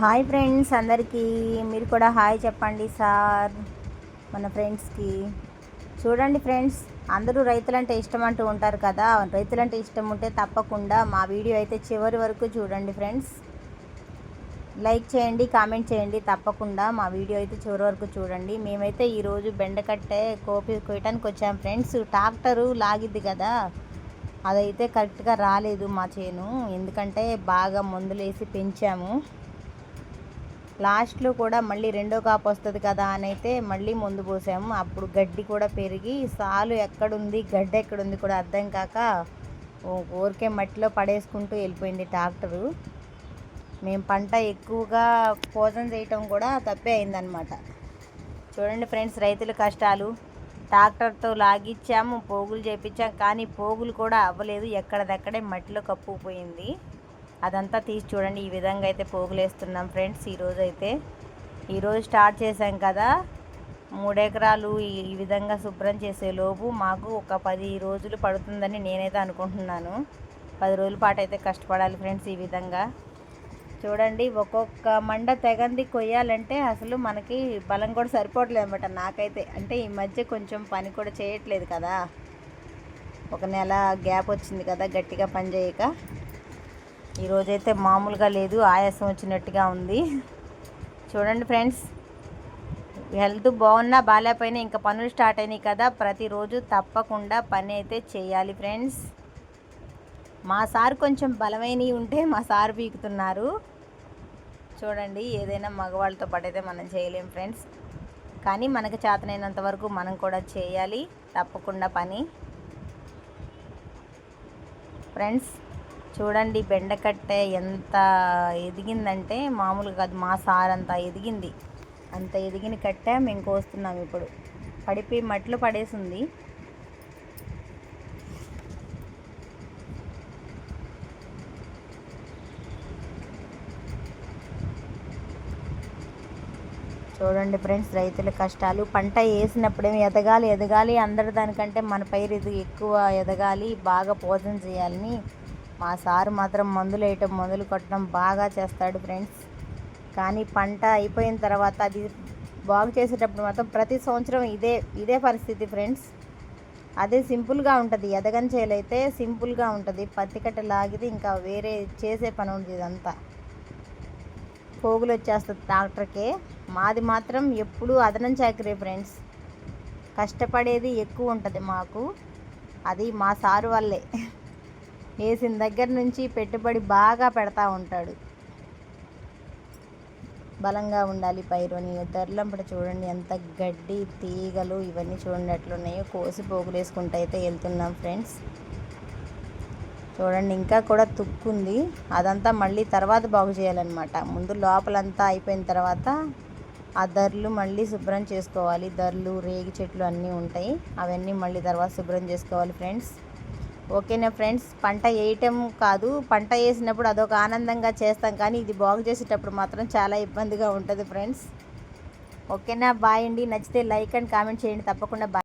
Hi friends అందరికీ. మీరు కూడా హాయ్ చెప్పండి సార్ మన ఫ్రెండ్స్కి. చూడండి ఫ్రెండ్స్ అందరూ రైతులంటే ఇష్టం అంటూ ఉంటారు కదా. రైతులంటే ఇష్టం ఉంటే తప్పకుండా మా వీడియో అయితే చివరి వరకు చూడండి ఫ్రెండ్స్. లైక్ చేయండి కామెంట్ చేయండి తప్పకుండా మా వీడియో అయితే చివరి వరకు చూడండి. మేమైతే ఈరోజు బెండకట్టే కోపి కొయ్యటానికి వచ్చాం ఫ్రెండ్స్. ట్రాక్టరు లాగిద్ది కదా. అదైతే కరెక్ట్గా రాలేదు మా చేను. ఎందుకంటే బాగా మందులేసి పెంచాము. లాస్ట్లో కూడా మళ్ళీ రెండో కాపు వస్తుంది కదా అని అయితే మళ్ళీ ముందు పోసాము. అప్పుడు గడ్డి కూడా పెరిగి సాలు ఎక్కడుంది గడ్డి ఎక్కడుంది కూడా అర్థం కాక ఊరికే మట్టిలో పడేసుకుంటూ వెళ్ళిపోయింది ట్రాక్టరు. మేము పంట ఎక్కువగా భోజనం చేయటం కూడా తప్పే అయిందనమాట చూడండి ఫ్రెండ్స్ రైతుల కష్టాలు. ట్రాక్టర్తో లాగిచ్చాము పోగులు చేపించాం కానీ పోగులు కూడా అవ్వలేదు. ఎక్కడదక్కడే మట్టిలో కప్పుకుపోయింది. అదంతా తీసి చూడండి ఈ విధంగా అయితే పోగులేస్తున్నాం ఫ్రెండ్స్. ఈరోజు అయితే ఈరోజు స్టార్ట్ చేసాం కదా. మూడెకరాలు ఈ విధంగా శుభ్రం చేసే లోపు మాకు ఒక పది రోజులు పడుతుందని నేనైతే అనుకుంటున్నాను. పది రోజుల పాటు అయితే కష్టపడాలి ఫ్రెండ్స్ ఈ విధంగా. చూడండి ఒక్కొక్క మండ తెగంది కొయ్యాలంటే అసలు మనకి బలం కూడా సరిపోవట్లేదు అనమాట నాకైతే. అంటే ఈ మధ్య కొంచెం పని కూడా చేయట్లేదు కదా. ఒక నెల గ్యాప్ వచ్చింది కదా గట్టిగా పని చేయక. ఈరోజైతే మామూలుగా లేదు ఆయాసం వచ్చినట్టుగా ఉంది. చూడండి ఫ్రెండ్స్ హెల్త్ బాగున్నా బాగాలేకపోయినా ఇంకా పనులు స్టార్ట్ అయినాయి కదా ప్రతిరోజు తప్పకుండా పని అయితే చేయాలి ఫ్రెండ్స్. మా సార్ కొంచెం బలమైనవి ఉంటే మా సార్ పీకుతున్నారు. చూడండి ఏదైనా మగవాళ్ళతో పాటైతే మనం చేయలేం ఫ్రెండ్స్. కానీ మనకు చేతనైనంత వరకు మనం కూడా చేయాలి తప్పకుండా పని. ఫ్రెండ్స్ చూడండి బెండకట్టె ఎంత ఎదిగిందంటే మామూలుగా కాదు మా సార్ అంత ఎదిగింది. అంత ఎదిగిన కట్టె మేము కోస్తున్నాం ఇప్పుడు. పడిపోయి మట్లు పడేసింది. చూడండి ఫ్రెండ్స్ రైతుల కష్టాలు. పంట వేసినప్పుడేమో ఎదగాలి ఎదగాలి. అందరి దానికంటే మన పైరు ఇది ఎక్కువ ఎదగాలి బాగా పోషణ చేయాలని మా సారు మాత్రం మందులు వేయటం మందులు కొట్టడం బాగా చేస్తాడు ఫ్రెండ్స్. కానీ పంట అయిపోయిన తర్వాత అది బాగు చేసేటప్పుడు మాత్రం ప్రతి సంవత్సరం ఇదే ఇదే పరిస్థితి ఫ్రెండ్స్. అదే సింపుల్గా ఉంటుంది. ఎదగని చేయలైతే సింపుల్గా ఉంటుంది. పత్తికట్ట లాగితే ఇంకా వేరే చేసే పని ఉంది ఇదంతా. పోగులు వచ్చేస్తుంది ట్రాక్టర్కే. మాది మాత్రం ఎప్పుడూ అదనం చాకరే ఫ్రెండ్స్. కష్టపడేది ఎక్కువ ఉంటుంది మాకు. అది మా సారు వల్లే. వేసిన దగ్గర నుంచి పెట్టుబడి బాగా పెడతా ఉంటాడు. బలంగా ఉండాలి పైరుని. తెరలంపట చూడండి ఎంత గడ్డి తీగలు ఇవన్నీ చూడండి ఎట్లున్నాయో. కోసి పోగులేసుకుంటూ అయితే వెళ్తున్నాం ఫ్రెండ్స్. చూడండి ఇంకా కూడా తుక్కుంది. అదంతా మళ్ళీ తర్వాత బాగు చేయాలన్నమాట. ముందు లోపలంతా అయిపోయిన తర్వాత ఆ ధరలు మళ్ళీ శుభ్రం చేసుకోవాలి. ధరలు రేగి చెట్లు అన్నీ ఉంటాయి. అవన్నీ మళ్ళీ తర్వాత శుభ్రం చేసుకోవాలి ఫ్రెండ్స్. ఓకేనా ఫ్రెండ్స్? పంట వేయటం కాదు. పంట వేసినప్పుడు అదొక ఆనందంగా చేస్తాం. కానీ ఇది బాగు చేసేటప్పుడు మాత్రం చాలా ఇబ్బందిగా ఉంటుంది ఫ్రెండ్స్. ఓకేనా? బాయ్ అండి. నచ్చితే లైక్ అండ్ కామెంట్ చేయండి. తప్పకుండా బాయ్.